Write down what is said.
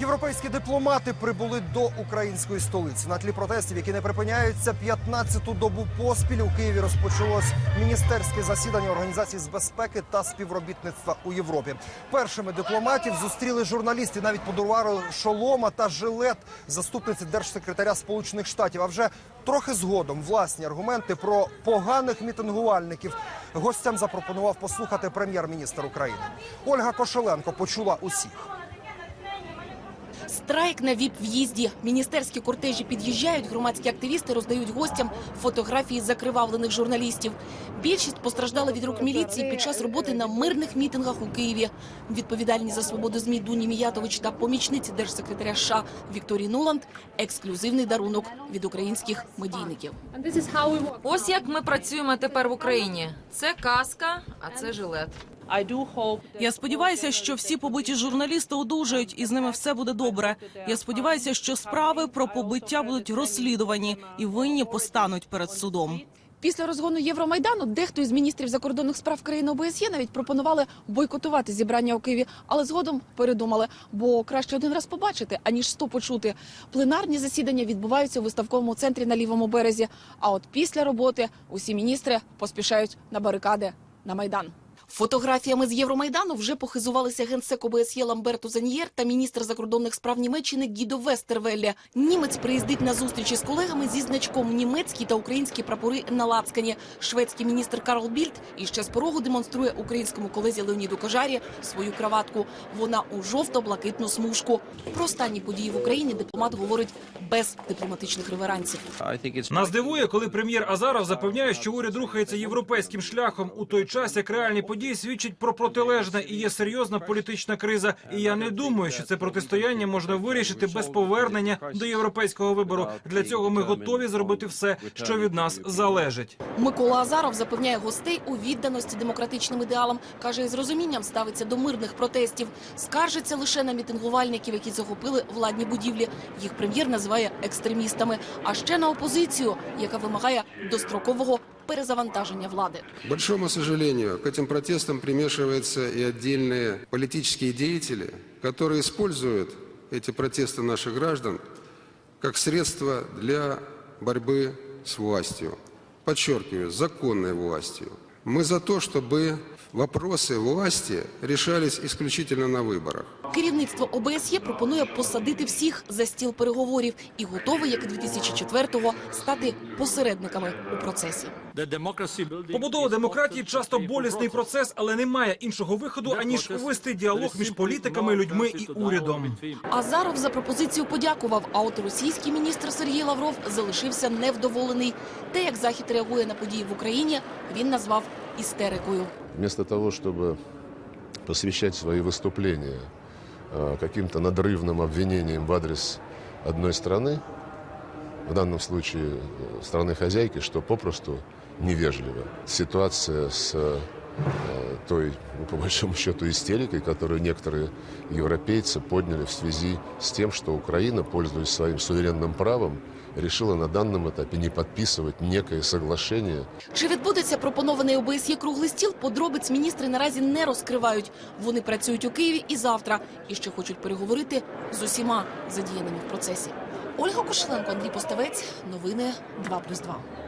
Європейські дипломати прибули до української столиці на тлі протестів, які не припиняються. 15-ту добу поспіль у Києві розпочалось міністерське засідання організації з безпеки та співробітництва у Європі. Першими дипломатів зустріли журналісти, навіть подарували шолома та жилет заступниці держсекретаря Сполучених Штатів. А вже трохи згодом власні аргументи про поганих мітингувальників гостям запропонував послухати прем'єр-міністр України. Ольга Кошеленко почула усіх. Страйк на віп-в'їзді. Міністерські кортежі під'їжджають, громадські активісти роздають гостям фотографії закривавлених журналістів. Більшість постраждали від рук міліції під час роботи на мирних мітингах у Києві. Відповідальні за свободу ЗМІ Дуні Міятович та помічниці держсекретаря США Вікторії Нуланд – ексклюзивний дарунок від українських медійників. Ось як ми працюємо тепер в Україні. Це каска, а це жилет. Я сподіваюся, що всі побиті журналісти одужають і з ними все буде добре. Я сподіваюся, що справи про побиття будуть розслідувані і винні постануть перед судом. Після розгону Євромайдану дехто із міністрів закордонних справ країн ОБСЄ навіть пропонували бойкотувати зібрання у Києві, але згодом передумали, бо краще один раз побачити, аніж сто почути. Пленарні засідання відбуваються у виставковому центрі на лівому березі. А от після роботи усі міністри поспішають на барикади на майдан. Фотографіями з Євромайдану вже похизувалися генсек ОБСЄ Ламберту Заньєр та міністр закордонних справ Німеччини Гідо Вестервелле. Німець приїздить на зустрічі з колегами зі значком німецькі та українські прапори на лацкані. Шведський міністр Карл Більд іще з порогу демонструє українському колезі Леоніду Кожарі свою краватку. Вона у жовто-блакитну смужку. Про останні події в Україні дипломат говорить без дипломатичних реверансів. Нас дивує, коли прем'єр Азаров запевняє, що уряд рухається європейським шляхом у той час, як реальні події свідчать про протилежне і є серйозна політична криза. І я не думаю, що це протистояння можна вирішити без повернення до європейського вибору. Для цього ми готові зробити все, що від нас залежить. Микола Азаров запевняє гостей у відданості демократичним ідеалам. каже, із розумінням ставиться до мирних протестів. Скаржиться лише на мітингувальників, які захопили владні будівлі. Їх прем'єр називає екстремістами. А ще на опозицію, яка вимагає дострокового перезавантаження влади. К большому сожалению, к этим протестам примешиваются и отдельные политические деятели, которые используют эти протесты наших граждан как средство для борьбы с властью. Подчеркиваю, с законной властью. Мы за то, чтобы вопросы власти решались исключительно на выборах. Керівництво ОБСЄ пропонує посадити всіх за стіл переговорів і готове, як і 2004-го, стати посередниками у процесі. Побудова демократії часто болісний процес, але немає іншого виходу аніж вести діалог між політиками, людьми і урядом. Азаров за пропозицію подякував, а от російський міністр Сергій Лавров залишився невдоволений. Те, як Захід реагує на події в Україні, він назвав істерикою. Вместо того, чтобы посвящать свои выступления э, каким-то надрывным обвинениям в адрес одной страны, в данном случае э, страны-хозяйки, что попросту невежливо. Ситуация с той, ну, по большому счету, истерикой, которую некоторые европейцы подняли в связи с тем, что Украина, пользуясь своим суверенным правом, решила на данном этапе не подписывать некое соглашение Чи відбудеться пропонований ОБСЄ круглий стіл? Подробиць міністри наразі не розкривають. Вони працюють у Києві і завтра, і ще хочуть переговорити з усіма задіяними в процесі. Ольга Кошеленко, Андрій Поставець. Новини 2+,2.